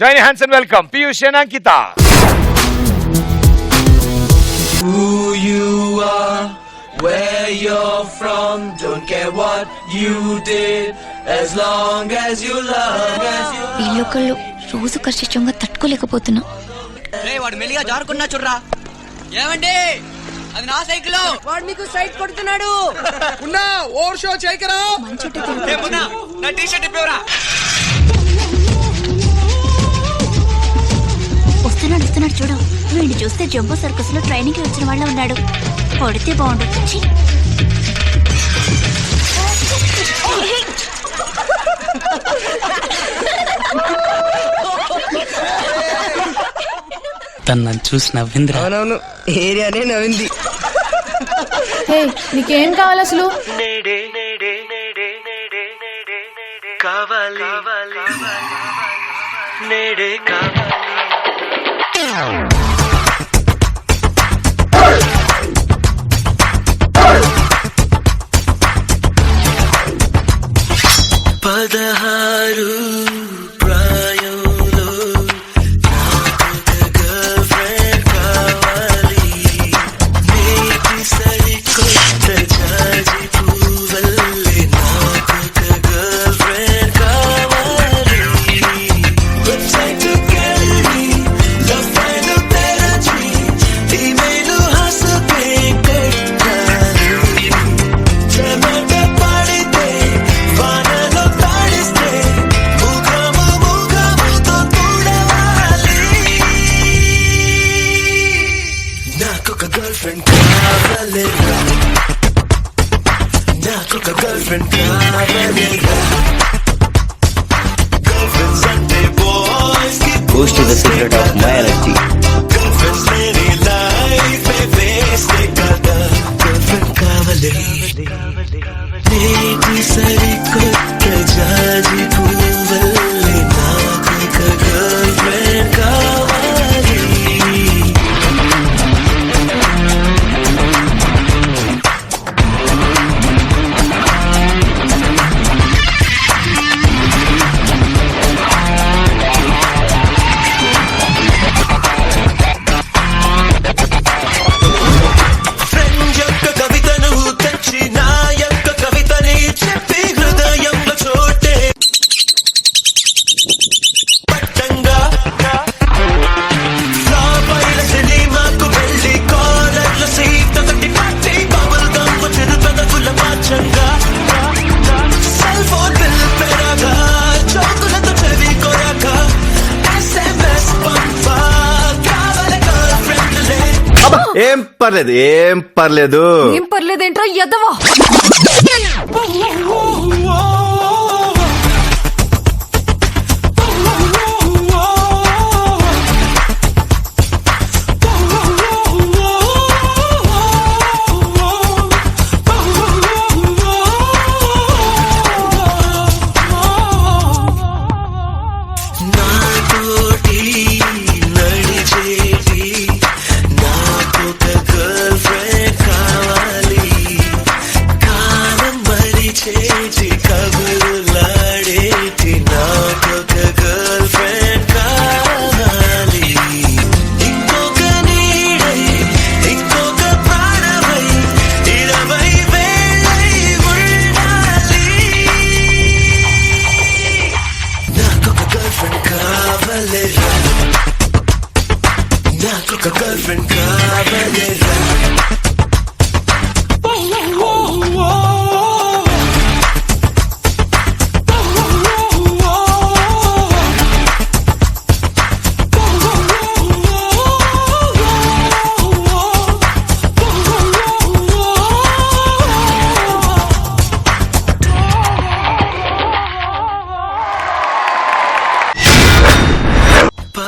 Join hands and welcome. Piyush and Ankita. Who you are, where you're from, don't care what you did, as long as you love, as you వీళ్ళొకళ్ళు రోజు కష్టంగా తట్టుకోలేకపోతున్నా. రే వాడు మెల్లిగా జారుకున్నా చూడరా. ఏమండి? అది నా సైకిల్. వాడు మీకు సైట్ కొడుతున్నాడు. ఉన్నా ఓవర్ షో చేయకరా. తిరుపతి నా టీ షర్ట్ ఇప్పేవరా? వస్తున్నాడు వస్తున్నాడు చూడు. వీడిని చూస్తే జంబో సర్కస్లో ట్రైనింగ్కి వచ్చిన వాళ్ళ ఉన్నాడు. కొడితే బాగుండు! తను నన్ను చూసి నవ్విందిరా. అవునవును ఏరియానే నవ్వింది. నీకేం కావాలి అసలు? పదహారు ఏం పర్లేదు ఏం పర్లేదు. ఏం పర్లేదేంట్రా? ఎదవా?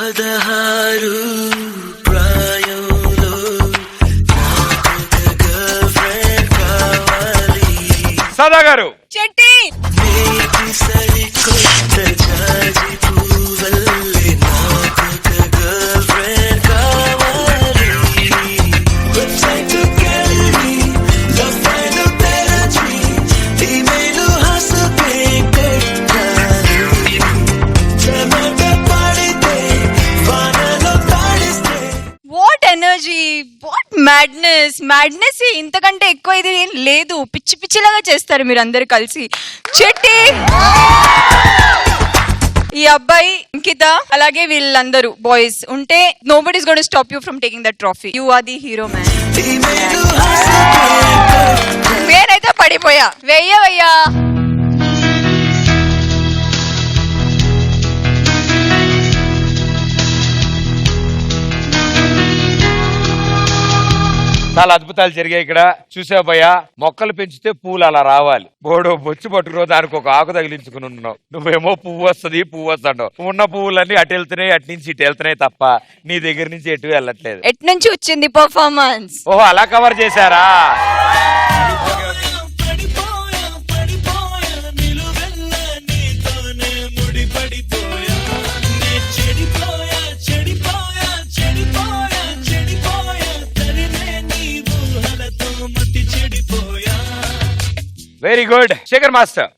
పదహారు ప్రాయంలో సదా గారు. చెట్టి ఇంతకంటే ఎక్కువ ఇది ఏం లేదు. పిచ్చి పిచ్చిలాగా చేస్తారు మీరు అందరు కలిసి. చెట్టి! ఈ అబ్బాయి అంకిత అలాగే వీళ్ళందరూ బాయ్స్ ఉంటే no but is gonna stop you from taking the trophy you are the hero man నేనైతే పడిపోయా. వెయ్యవయ్యా. చాలా అద్భుతాలు జరిగాయి ఇక్కడ. చూసావు భయ్యా? మొక్కలు పెంచితే పూలు అలా రావాలి. బోడో బొచ్చు పట్టుకుని దానికి ఒక ఆకు తగిలించుకుని ఉన్నావు. నువ్వేమో పువ్వు వస్తుంది పువ్వు వస్తాడు ఉన్న పువ్వులన్నీ అటు వెళ్తున్నాయి అటు నుంచి ఇటు వెళ్తున్నాయి తప్ప నీ దగ్గర నుంచి ఎటు వెళ్ళట్లేదు. ఎట్ నుంచి వచ్చింది పర్ఫార్మెన్స్ ఓహో అలా కవర్ చేశారా? గుడ్. శేఖర్ మాస్టర్.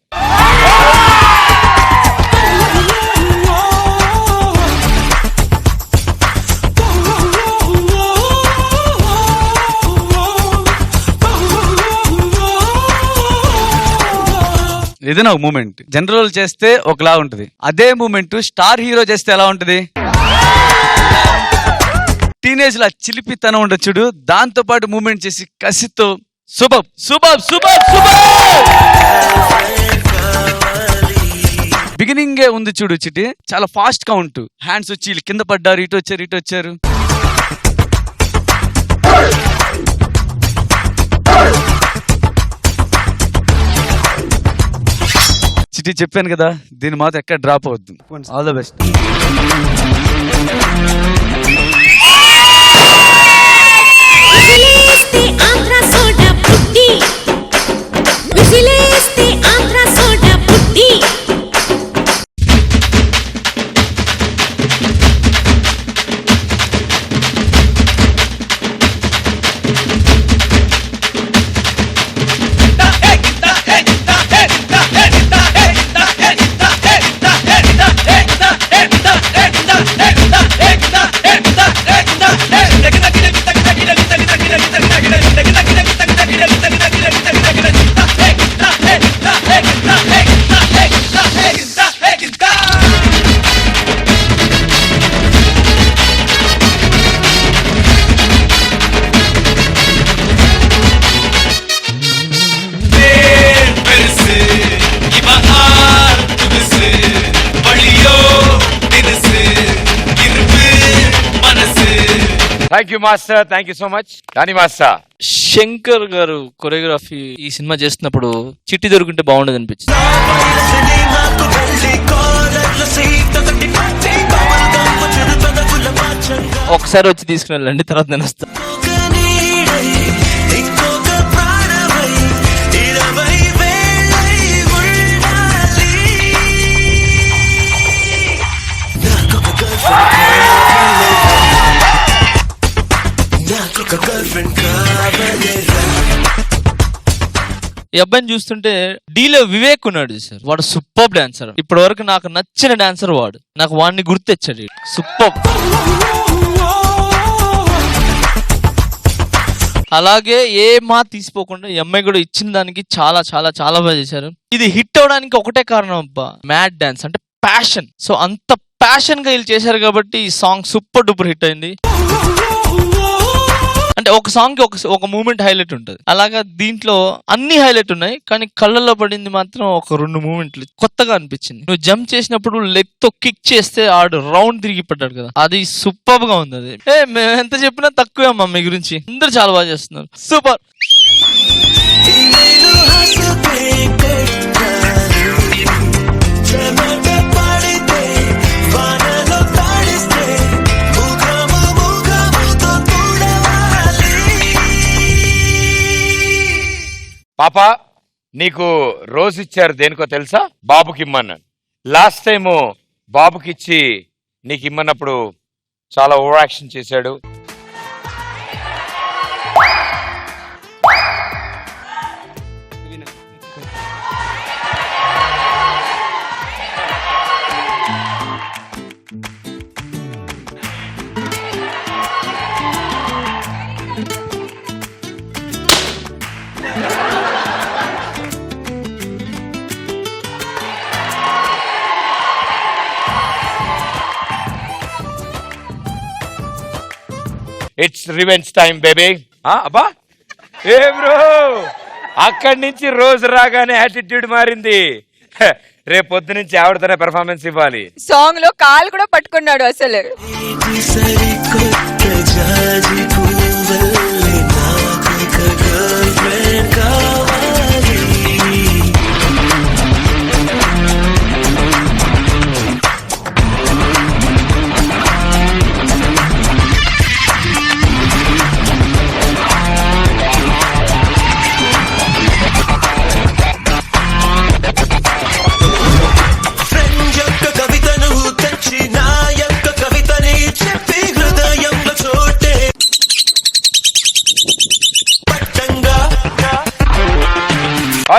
ఏదైనా ఒక మూమెంట్. జనరల్ చేస్తే ఒకలా ఉంటుంది. అదే మూమెంట్ స్టార్ హీరో చేస్తే ఎలా ఉంటుంది? టీనేజ్ లా చిలిపితనం ఉండొచ్చుడు దాంతో పాటు మూమెంట్ చేసి కసితో శుభం శుభం శుభం శుభం! బిగినింగ్ ఉంది చూడు చిటి. చాలా ఫాస్ట్ కౌంట్. హ్యాండ్స్ వచ్చి వీళ్ళు కింద పడ్డారు ఇటు వచ్చారు ఇటు వచ్చారు. చిటి చెప్పాను కదా దీని మాత్రం ఎక్కడ drop అవద్దు? All the best Andhra soda పుట్టి thank you master thank you so much Rani master Shankar గారు కొరియోగ్రఫీ ఈ సినిమా చేస్తున్నప్పుడు చిట్టి దొరుకుంటే బాగుండదు అనిపించింది. ఒకసారి వచ్చి తీసుకుని వెళ్ళండి తర్వాత నేను వస్తాను ఈ అబ్బాయిని చూస్తుంటే డీలో వివేక్ ఉన్నాడు సార్ వాడు సూపర్ డాన్సర్. ఇప్పటి వరకు నాకు నచ్చిన డాన్సర్ వాడు. నాకు వాడిని గుర్తెచ్చాడు సూపర్. అలాగే ఏ మా తీసిపోకుండా ఈ అమ్మాయి కూడా ఇచ్చిన దానికి చాలా చాలా చాలా బాగా చేశారు. ఇది హిట్ అవడానికి ఒకటే కారణం అబ్బా. మ్యాడ్ డాన్స్ అంటే ప్యాషన్. సో అంత ప్యాషన్గా వీళ్ళు చేశారు కాబట్టి ఈ సాంగ్ సూపర్ డూపర్ హిట్ అయింది. ఒక సాంగ్కి ఒక ఒక మూమెంట్ హైలైట్ ఉంటుంది. అలాగా దీంట్లో అన్ని హైలైట్ ఉన్నాయి కానీ కళ్ళల్లో పడింది మాత్రం ఒక రెండు మూమెంట్లు కొత్తగా అనిపించింది. నువ్వు జంప్ చేసినప్పుడు లెగ్తో కిక్ చేస్తే ఆడు రౌండ్ తిరిగి పడ్డాడు కదా. అది సూపర్గా ఉంది అది. ఏ మేము ఎంత చెప్పినా తక్కువే అమ్మా మీ గురించి. అందరు చాలా బాగా చేస్తున్నారు. సూపర్! పాప నీకు రోజు ఇచ్చారు దేనికో తెలుసా? బాబుకి ఇమ్మన్నాను. లాస్ట్ టైము బాబుకిచ్చి నీకు ఇమ్మన్నప్పుడు చాలా ఓవర్ యాక్షన్ చేశాడు. ఇట్స్ రివెంజ్ టైం బేబీ అబ్బా. ఏ బ్రో అక్కడి నుంచి రోజు రాగానే యాటిట్యూడ్ మారింది. రేపు పొద్దు నుంచి ఆవిడతోనే పెర్ఫార్మెన్స్ ఇవ్వాలి. సాంగ్లో కాలు కూడా పట్టుకున్నాడు అసలు.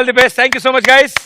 All the best. Thank you so much, guys.